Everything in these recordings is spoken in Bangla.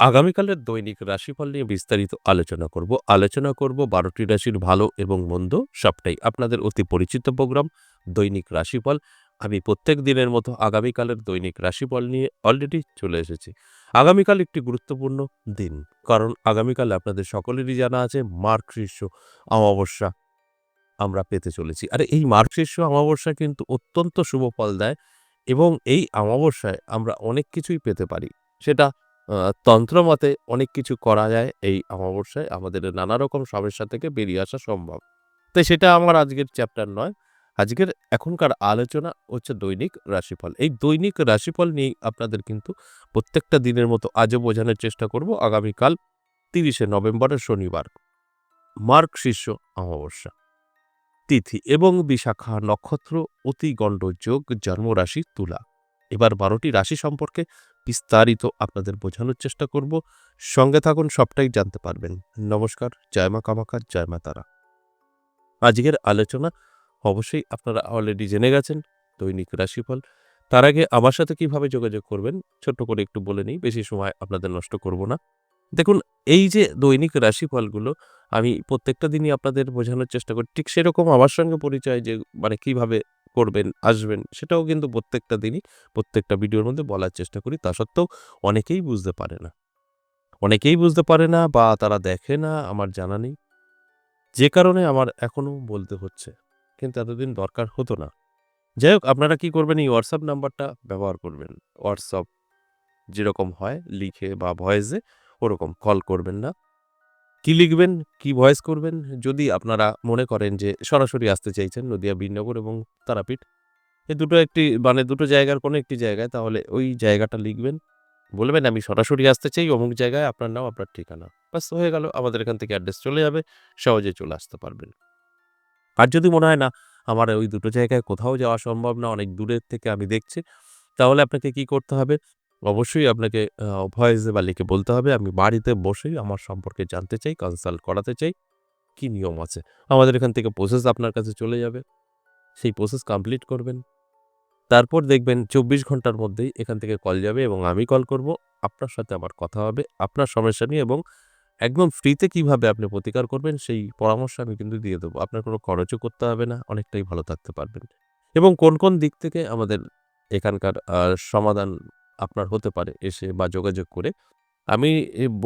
আগামীকালের দৈনিক রাশিফল নিয়ে বিস্তারিত আলোচনা করব। আলোচনা করব বারোটি রাশির ভালো এবং মন্দ সবটাই। আপনাদের অতি পরিচিত প্রোগ্রাম দৈনিক রাশিফল। আমি প্রত্যেক দিনের মতো আগামীকালের দৈনিক রাশিফল নিয়ে অলরেডি চলে এসেছি। আগামীকাল একটি গুরুত্বপূর্ণ দিন। কারণ আগামীকাল আপনাদের সকলেরই জানা আছে মার্ক শীর্ষ অমাবস্যা আমরা পেতে চলেছি। আর এই মার্ক শীর্ষ অমাবস্যা কিন্তু অত্যন্ত শুভ ফল দেয় এবং এই অমাবস্যায় আমরা অনেক কিছুই পেতে পারি। সেটা তন্ত্রমতে অনেক কিছু করা যায় এই অমাবস্যায়। আমাদের নানা রকম সমস্যা থেকে বেরিয়ে আসা সম্ভব। তাই সেটা আমার আজকের চ্যাপ্টার নয়। আজকের এখনকার আলোচনা হচ্ছে দৈনিক রাশিফল। এই দৈনিক রাশিফল নিয়েই আপনাদের কিন্তু প্রত্যেকটা দিনের মতো আজও বোঝানোর চেষ্টা করব আগামীকাল তিরিশে নভেম্বরের শনিবার, মার্ক শীর্ষ অমাবস্যা। তিথি এবং বিশাখা নক্ষত্র অতি গণ্ড যোগ জন্মরাশি, তুলা। এবার বারোটি রাশি সম্পর্কে বিস্তারিত আপনাদের বোঝানোর চেষ্টা করব। সঙ্গে থাকুন, সবটাই জানতে পারবেন। নমস্কার, জয় মা কামাকার জয় মা তারা। আজকের আলোচনা, অবশ্যই আপনারা অলরেডি জেনে গেছেন, দৈনিক রাশিফল। তার আগে আমার সাথে কীভাবে যোগাযোগ করবেন, ছোট্ট করে একটু বলে নিই, বেশি সময় আপনাদের নষ্ট করব না। দেখুন, এই যে দৈনিক রাশিফলগুলো, আমি প্রত্যেকটা দিনই আপনাদের বোঝানোর চেষ্টা করি। ঠিক সেরকম আমার সঙ্গে পরিচয় যে মানে কীভাবে করবেন, আসবেন, সেটাও কিন্তু প্রত্যেকটা দিনই, প্রত্যেকটা ভিডিওর মধ্যে বলার চেষ্টা করি। তা সত্ত্বেও অনেকেই বুঝতে পারে না। অনেকেই বুঝতে পারে না বা তারা দেখে না, আমার জানা নেই। যে কারণে আমার এখনও বলতে হচ্ছে, কিন্তু এতদিন দরকার হতো না। যাই হোক, আপনারা কি করবেন, এই হোয়াটসঅ্যাপ নাম্বারটা ব্যবহার করবেন। হোয়াটসঅ্যাপ যেরকম হয়, লিখে বা ভয়েসে ওরকম কল করবেন না। কি লিখবেন, কি ভয়েস করবেন, যদি আপনারা মনে করেন যে সরাসরি আসতে চাইছেন নদিয়া বীরনগর এবং তারাপীঠ এই দুটো একটি মানে দুটো জায়গার কোনো একটি জায়গায়, তাহলে ওই জায়গাটা লিখবেন। বলবেন, আমি সরাসরি আসতে চাই, অমুক জায়গায় আপনার নাম, আপনার ঠিকানা। বাস হয়ে গেল, আমাদের এখান থেকে অ্যাড্রেস চলে যাবে, সহজে চলে আসতে পারবেন। আর যদি মনে হয়, না, আমার ওই দুটো জায়গায় কোথাও যাওয়া সম্ভব না, অনেক দূরের থেকে আমি দেখছি, তাহলে আপনাকে কি করতে হবে? অবশ্যই আপনাকে ভয়েসে বা লিখে বলতে হবে। আমি বাড়িতে বসেই আমার সম্পর্কে জানতে চাই কনসাল্ট করাতে চাই, কি নিয়ম আছে? আমাদের এখান থেকে প্রসেস আপনার কাছে চলে যাবে। সেই প্রসেস কমপ্লিট করবেন। তারপর দেখবেন চব্বিশ ঘণ্টার মধ্যেই এখান থেকে কল যাবে এবং আমি কল করব। আপনার সাথে আমার কথা হবে, আপনার সমস্যা নিয়ে এবং একদম ফ্রিতে কীভাবে আপনি প্রতিকার করবেন সেই পরামর্শ আমি কিন্তু দিয়ে দেবো। আপনার কোনো খরচও করতে হবে না, অনেকটাই ভালো থাকতে পারবেন। এবং কোন কোন দিক থেকে আমাদের এখানকার সমাধান আপনার হতে পারে এসে বা যোগাযোগ করে। আমি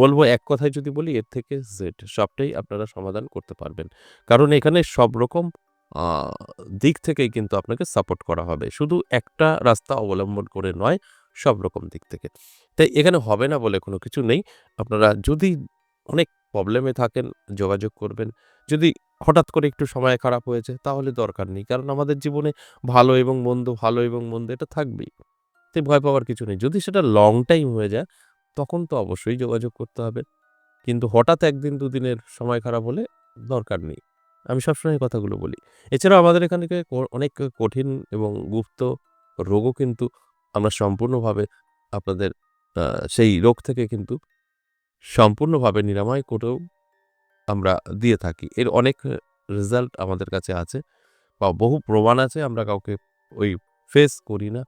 বলব এক কথায় যদি বলি, এর থেকে জেড সবটাই আপনারা সমাধান করতে পারবেন। কারণ এখানে সব রকম দিক থেকেই কিন্তু আপনাকে সাপোর্ট করা হবে। শুধু একটা রাস্তা অবলম্বন করে নয়, সব রকম দিক থেকে। তাই এখানে হবে না বলে কোনো কিছু নেই। আপনারা যদি অনেক প্রবলেমে থাকেন, যোগাযোগ করবেন। যদি হঠাৎ করে একটু সময় খারাপ হয়েছে, তাহলে দরকার নেই। কারণ আমাদের জীবনে ভালো এবং মন্দ, ভালো এবং মন্দ এটা থাকবেই। তাই ভয় পাওয়ার কিছু নেই। যদি সেটা লং টাইম হয়ে যায়, তখন তো অবশ্যই যোগাযোগ করতে হবে। কিন্তু হঠাৎ একদিন, দুদিনের সময় খারাপ হলে দরকার নেই। আমি সবসময় কথাগুলো বলি। এছাড়াও আমাদের এখানে অনেক কঠিন এবং গুপ্ত রোগও কিন্তু আমরা সম্পূর্ণভাবে আপনাদের সেই রোগ থেকে কিন্তু সম্পূর্ণভাবে নিরাময় করেও আমরা দিয়ে থাকি। এর অনেক রেজাল্ট আমাদের কাছে আছে বা বহু প্রমাণ আছে। আমরা কাউকে ওই ফেস করি না।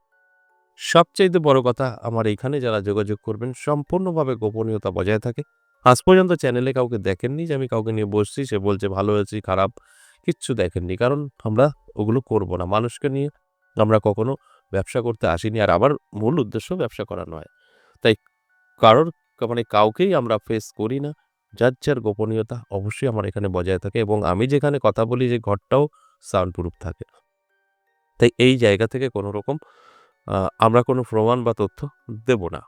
সবচাইতে বড় কথা, আমার এইখানে যারা যোগাযোগ করবেন, সম্পূর্ণভাবে গোপনীয়তা বজায় থাকে। আজ পর্যন্ত চ্যানেলে কাউকে দেখেননি যে আমি কাউকে নিয়ে বসছি, সে বলছে, ভালো হয়েছি খারাপ। কিচ্ছু দেখেননি, কারণ আমরা ওগুলো করব না। মানুষকে নিয়ে আমরা কখনো ব্যবসা করতে আসিনি, আর আমার মূল উদ্দেশ্য ব্যবসা করা নয়। তাই কারোর মানে কাউকেই আমরা ফেস করি না। যার যার গোপনীয়তা অবশ্যই আমার এখানে বজায় থাকে এবং আমি যেখানে কথা বলি, যে ঘরটাও সাউন্ড প্রুফ থাকে। তাই এই জায়গা থেকে কোনো রকম আমরা কোনো প্রমাণ বা তথ্য দেব না।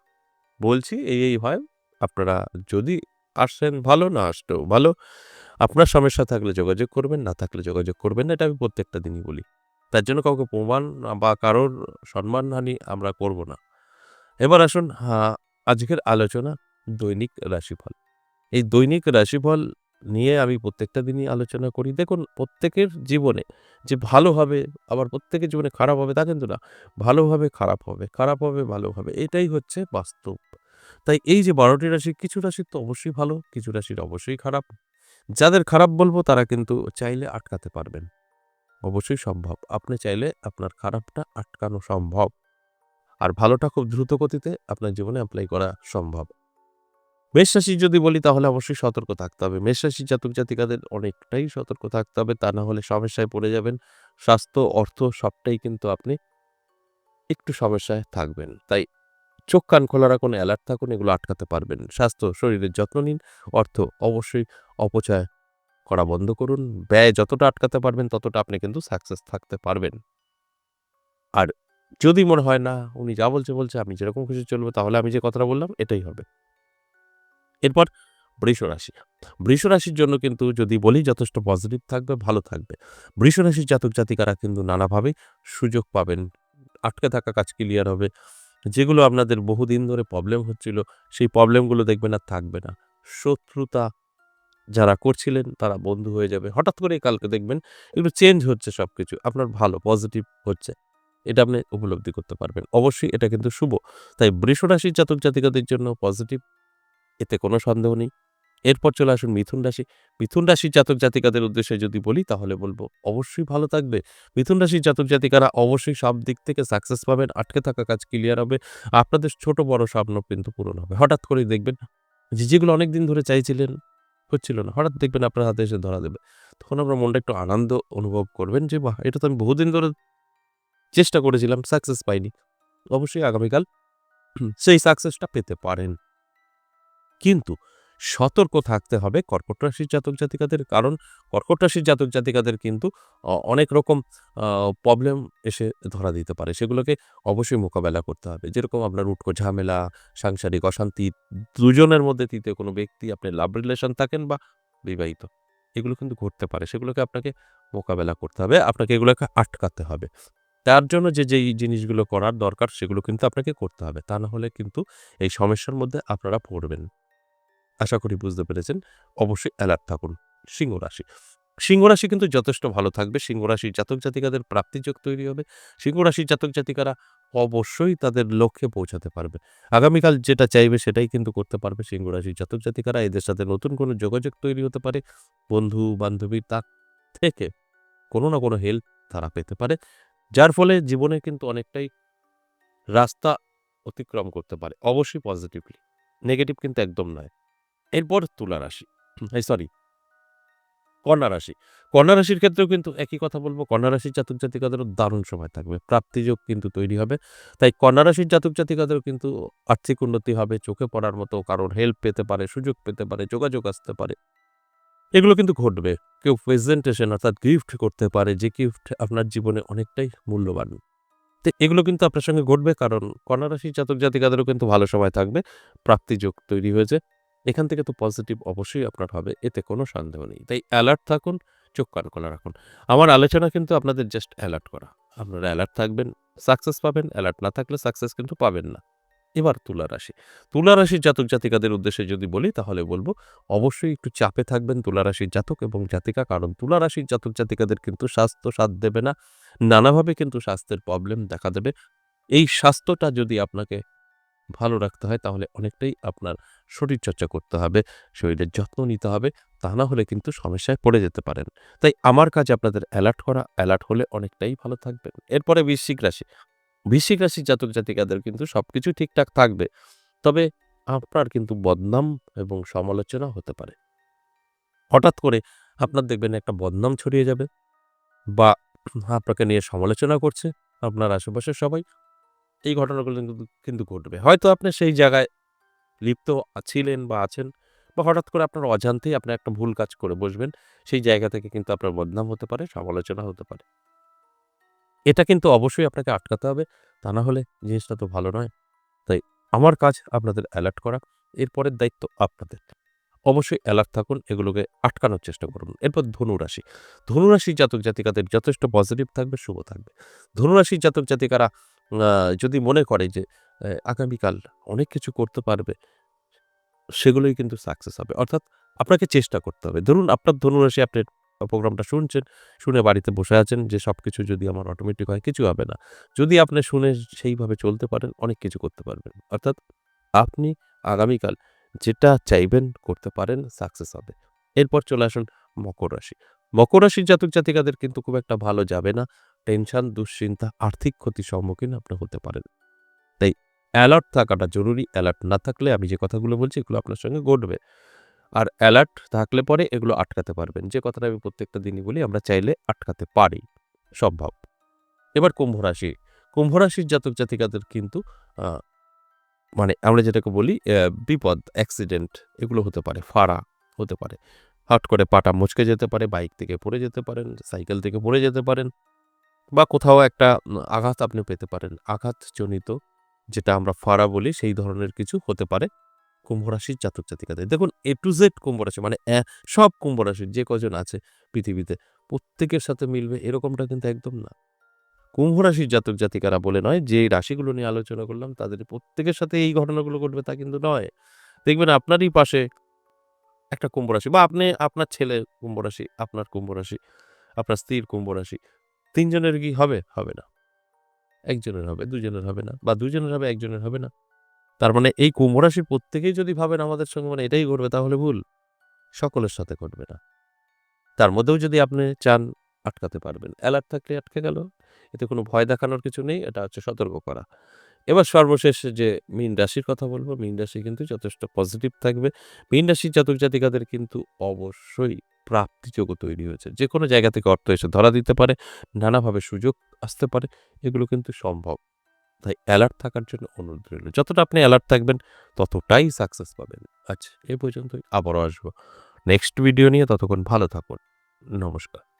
বলছি এই এই হয়, আপনারা যদি আসেন, ভালো, না আসলেও ভালো। আপনার সমস্যা থাকলে যোগাযোগ করবেন, না থাকলে যোগাযোগ করবেন না, এটা আমি প্রত্যেকটা দিনই বলি। তার জন্য কাউকে প্রমাণ বা কারোর সম্মানহানি আমরা করব না। এবার আসুন আজকের আলোচনা দৈনিক রাশিফল। এই দৈনিক রাশিফল নিয়ে আমি প্রত্যেকটা দিনই আলোচনা করি। দেখুন, প্রত্যেকের জীবনে যে ভালো হবে, আবার প্রত্যেকের জীবনে খারাপ হবে তা কিন্তু না। ভালো হবে, খারাপ হবে খারাপ হবে, ভালো হবে, এটাই হচ্ছে বাস্তব। তাই এই যে বারোটি রাশি, কিছু রাশির তো অবশ্যই ভালো, কিছু রাশির অবশ্যই খারাপ। যাদের খারাপ বলব, তারা কিন্তু চাইলে আটকাতে পারবেন। অবশ্যই সম্ভব। আপনি চাইলে আপনার খারাপটা আটকানো সম্ভব। আর ভালোটা খুব দ্রুত গতিতে আপনার জীবনে অ্যাপ্লাই করা সম্ভব। মেষ রাশি যদি বলি তাহলে অবশ্যই সতর্ক থাকতে হবে। মেষ রাশির জাতক জাতিকাদের অনেকটাই সতর্ক থাকতে হবে। তা না হলে সমস্যায় পড়ে যাবেন। স্বাস্থ্য, অর্থ সবটাই কিন্তু আপনি একটু সমস্যায় থাকবেন। তাই চোখ, কান খোলা রাখুন অ্যালার্ট থাকুন, এগুলো আটকাতে পারবেন। স্বাস্থ্য, শরীরের যত্ন নিন। অর্থ অবশ্যই অপচয় করা বন্ধ করুন। ব্যয় যতটা আটকাতে পারবেন, ততটা আপনি কিন্তু সাকসেস থাকতে পারবেন। আর যদি মনে হয়, না, উনি যা বলছে বলছে, আমি যেরকম খুশি চলবো, তাহলে আমি যে কথাটা বললাম, এটাই হবে। এরপর বৃষ রাশি। বৃষ রাশির জন্য কিন্তু যদি বলি যথেষ্ট পজিটিভ থাকবে, ভালো থাকবে। বৃষ রাশির জাতক জাতিকারা কিন্তু নানাভাবে সুযোগ পাবেন। আটকে থাকা কাজ ক্লিয়ার হবে। যেগুলো আপনাদের বহুদিন ধরে প্রবলেম হচ্ছিল, সেই প্রবলেমগুলো দেখবেন আর থাকবে না। শত্রুতা যারা করছিলেন, তারা বন্ধু হয়ে যাবে। হঠাৎ করে কালকে দেখবেন একটু চেঞ্জ হচ্ছে সব কিছু আপনার ভালো পজিটিভ হচ্ছে। এটা আপনি উপলব্ধি করতে পারবেন। অবশ্যই এটা কিন্তু শুভ। তাই বৃষ রাশির জাতক জাতিকাদের জন্য পজিটিভ এতে কোনো সন্দেহ নেই। এরপর চলে আসুন মিথুন রাশি। মিথুন রাশির জাতক জাতিকাদের উদ্দেশ্যে যদি বলি, তাহলে বলব অবশ্যই ভালো থাকবে। মিথুন রাশির জাতক জাতিকারা অবশ্যই সব দিক থেকে সাকসেস পাবেন, আটকে থাকা কাজ ক্লিয়ার হবে, আপনাদের ছোট বড় স্বপ্ন কিন্তু পূরণ হবে। হঠাৎ করেই দেখবেন, যে যেগুলো অনেক দিন ধরে চাইছিলেন, হচ্ছিল না। হঠাৎ দেখবেন আপনার হাতে এসে ধরা দেবে। তখন আপনার মনটা একটু আনন্দ অনুভব করবেন, যে, বাহ, এটা তো আমি বহুদিন ধরে চেষ্টা করেছিলাম সাকসেস পাইনি। অবশ্যই আগামীকাল সেই সাকসেসটা পেতে পারেন। কিন্তু সতর্ক থাকতে হবে কর্কট রাশির জাতক জাতিকাদের, কারণ কর্কট রাশির জাতক জাতিকাদের কিন্তু অনেক রকম প্রবলেম এসে ধরা দিতে পারে। সেগুলোকে অবশ্যই মোকাবেলা করতে হবে। যেরকম আপনার উটকো ঝামেলা, সাংসারিক অশান্তি, দুজনের মধ্যে তৃতীয় কোনো ব্যক্তি, আপনি লাভ রিলেশন থাকেন বা বিবাহিত, এগুলো কিন্তু ঘটতে পারে। সেগুলোকে আপনাকে মোকাবেলা করতে হবে, আপনাকে এগুলোকে আটকাতে হবে। তার জন্য যে যেই জিনিসগুলো করার দরকার, সেগুলো কিন্তু আপনাকে করতে হবে। তা না হলে কিন্তু এই সমস্যার মধ্যে আপনারা পড়বেন। আশা করি বুঝতে পেরেছেন। অবশ্যই অ্যালার্ট থাকুন সিংহ রাশি। সিংহ রাশি কিন্তু যথেষ্ট ভালো থাকবে। সিংহ রাশির জাতক জাতিকাদের প্রাপ্তিযোগ তৈরি হবে। সিংহ রাশির জাতক জাতিকারা অবশ্যই তাদের লক্ষ্যে পৌঁছাতে পারবে। আগামীকাল যেটা চাইবে সেটাই কিন্তু করতে পারবে। সিংহ রাশির জাতক জাতিকারা এদের সাথে নতুন কোনো যোগাযোগ তৈরি হতে পারে। বন্ধু, বান্ধবী, তার থেকে কোনো না কোনো হেল্প তারা পেতে পারে। যার ফলে জীবনে কিন্তু অনেকটাই রাস্তা অতিক্রম করতে পারে। অবশ্যই পজিটিভলি নেগেটিভ কিন্তু একদম নয়। এরপর তুলা রাশি। সরি কন্যা রাশি। কন্যা রাশির ক্ষেত্রেও কিন্তু একই কথা বলব, কন্যা রাশির জাতক জাতিকাদেরও দারুণ সময় থাকবে, প্রাপ্তিযোগ কিন্তু তৈরি হবে। তাই কন্যা রাশির জাতক জাতিকাদেরও কিন্তু আর্থিক উন্নতি হবে, চোখে পড়ার মতো কারোর হেল্প পেতে পারে, সুযোগ পেতে পারে, যোগাযোগ আসতে পারে। এগুলো কিন্তু ঘটবে, কেউ প্রেজেন্টেশন অর্থাৎ গিফট করতে পারে, যে গিফট আপনার জীবনে অনেকটাই মূল্যবান। তো এগুলো কিন্তু আপনার সঙ্গে ঘটবে, কারণ কন্যা রাশির জাতক জাতিকাদেরও কিন্তু ভালো সময় থাকবে, প্রাপ্তিযোগ তৈরি হয়েছে। এখান থেকে তো পজিটিভ অবশ্যই আপনার হবে, এতে কোনো সন্দেহ নেই। তাই অ্যালার্ট থাকুন, চোখ কান খোলা রাখুন। আমার আলোচনা কিন্তু আপনাদের জাস্ট অ্যালার্ট করা। আপনারা অ্যালার্ট থাকবেন সাকসেস পাবেন অ্যালার্ট না থাকলে সাকসেস কিন্তু পাবেন না। এবার তুলা রাশি। তুলা রাশির জাতক জাতিকাদের উদ্দেশ্যে যদি বলি, তাহলে বলব অবশ্যই একটু চাপে থাকবেন তুলা রাশির জাতক এবং জাতিকা, কারণ তুলা রাশির জাতক জাতিকাদের কিন্তু স্বাস্থ্য সাথ দেবে না। নানাভাবে কিন্তু স্বাস্থ্যের প্রবলেম দেখা দেবে। এই স্বাস্থ্যটা যদি আপনাকে ভালো রাখতে হয়, তাহলে অনেকটাই আপনার শরীরচর্চা করতে হবে, শরীরের যত্ন নিতে হবে, তা না হলে কিন্তু সমস্যায় পড়ে যেতে পারেন। তাই আমার কাজ আপনাদের অ্যালার্ট করা, অ্যালার্ট হলে অনেকটাই ভালো থাকবেন। এরপরে বৃশ্চিক রাশি। বৃশ্চিক রাশির জাতক জাতিকাদের কিন্তু সব কিছু ঠিকঠাক থাকবে, তবে আপনার কিন্তু বদনাম এবং সমালোচনা হতে পারে। হঠাৎ করে আপনার দেখবেন একটা বদনাম ছড়িয়ে যাবে বা আপনাকে নিয়ে সমালোচনা করছে আপনার আশেপাশের সবাই এই ঘটনাগুলো কিন্তু ঘটবে। হয়তো আপনি সেই জায়গায় লিপ্ত ছিলেন বা আছেন বা হঠাৎ করে আপনার অজান্তেই আপনি একটা ভুল কাজ করে বসবেন, সেই জায়গা থেকে কিন্তু আপনার বদনাম হতে পারে, সমালোচনা হতে পারে। এটা কিন্তু অবশ্যই আপনাকে আটকাতে হবে, তা না হলে জিনিসটা তো ভালো নয়। তাই আমার কাজ আপনাদের অ্যালার্ট করা, এরপরের দায়িত্ব আপনাদের। অবশ্যই অ্যালার্ট থাকুন, এগুলোকে আটকানোর চেষ্টা করুন। এরপর ধনুরাশি। ধনুরাশি জাতক জাতিকাদের যথেষ্ট পজিটিভ থাকবে, শুভ থাকবে। ধনুরাশির জাতক জাতিকারা যদি মনে করে যে আগামীকাল অনেক কিছু করতে পারবে, সেগুলোই কিন্তু সাকসেস হবে। অর্থাৎ আপনাকে চেষ্টা করতে হবে। ধরুন আপনার ধরুন ধনুরাশি আপনি প্রোগ্রামটা শুনছেন, শুনে বাড়িতে বসে আছেন যে সব কিছু যদি আমার অটোমেটিক হয়, কিছু হবে না। যদি আপনি শুনে সেইভাবে চলতে পারেন, অনেক কিছু করতে পারবেন। অর্থাৎ আপনি আগামীকাল যেটা চাইবেন করতে পারেন সাকসেস হবে। এরপর চলে আসুন মকর রাশি। মকর রাশির জাতক জাতিকাদের কিন্তু খুব একটা ভালো যাবে না। টেনশন, দুশ্চিন্তা, আর্থিক ক্ষতির সম্মুখীন আপনি হতে পারেন। তাই অ্যালার্ট থাকাটা জরুরি। অ্যালার্ট না থাকলে আমি যে কথাগুলো বলছি এগুলো আপনার সঙ্গে ঘটবে। আর অ্যালার্ট থাকলে পরে এগুলো আটকাতে পারবেন। যে কথাটা আমি প্রত্যেকটা দিনই বলি, আমরা চাইলে আটকাতে পারি। সম্ভব। এবার কুম্ভ রাশি। কুম্ভ রাশির জাতক জাতিকাদের কিন্তু মানে আমরা যেটাকে বলি বিপদ, অ্যাক্সিডেন্ট, এগুলো হতে পারে, ফাড়া হতে পারে। হট করে পাটা মুচকে যেতে পারে, বাইক থেকে পড়ে যেতে পারেন, সাইকেল থেকে পড়ে যেতে পারেন। বা কোথাও একটা আঘাত আপনি পেতে পারেন। আঘাতজনিত যেটা আমরা ফাড়া বলি, সেই ধরনের কিছু হতে পারে কুম্ভ রাশির জাতক জাতিকাদের। দেখুন এ টু জেড কুম্ভ রাশি মানে সব কুম্ভ রাশির যে কজন আছে পৃথিবীতে, প্রত্যেকের সাথে মিলবে এরকমটা কিন্তু একদম না। কুম্ভ রাশির জাতক জাতিকারা বলে নয়, যে রাশিগুলো নিয়ে আলোচনা করলাম, তাদের প্রত্যেকের সাথে এই ঘটনাগুলো ঘটবে তা কিন্তু নয়। দেখবেন, আপনারই পাশে একটা কুম্ভ রাশি বা আপনি, আপনার ছেলে কুম্ভ রাশি, আপনার কুম্ভ রাশি, আপনার স্ত্রীর কুম্ভ রাশি তিনজনের কি হবে? হবে না। একজনের হবে, দুজনের হবে না, বা দুজনের হবে, একজনের হবে না। তার মানে এই কুম্ভরাশির প্রত্যেকেই যদি ভাবেন আমাদের সঙ্গে মানে এটাই ঘটবে, তাহলে ভুল। সকলের সাথে ঘটবে না। তার মধ্যেও যদি আপনি চান, আটকাতে পারবেন। অ্যালার্ট থাকলে আটকে গেল। এতে কোনো ভয় দেখানোর কিছু নেই। এটা হচ্ছে সতর্ক করা। এবার সর্বশেষ যে মীন রাশির কথা বলব, মীন রাশি কিন্তু যথেষ্ট পজিটিভ থাকবে। মীন রাশির জাতক জাতিকাদের কিন্তু অবশ্যই প্রাপ্তিযোগ্য তৈরি হয়েছে। যে কোনো জায়গা থেকে অর্থ এসে ধরা দিতে পারে, নানাভাবে সুযোগ আসতে পারে, এগুলো কিন্তু সম্ভব। তাই অ্যালার্ট থাকার জন্য অনুরোধ রইল। যতটা আপনি অ্যালার্ট থাকবেন, ততটাই সাকসেস পাবেন। আচ্ছা এ পর্যন্তই, আবারও আসব। নেক্সট ভিডিও নিয়ে ততক্ষণ ভালো থাকুন। নমস্কার।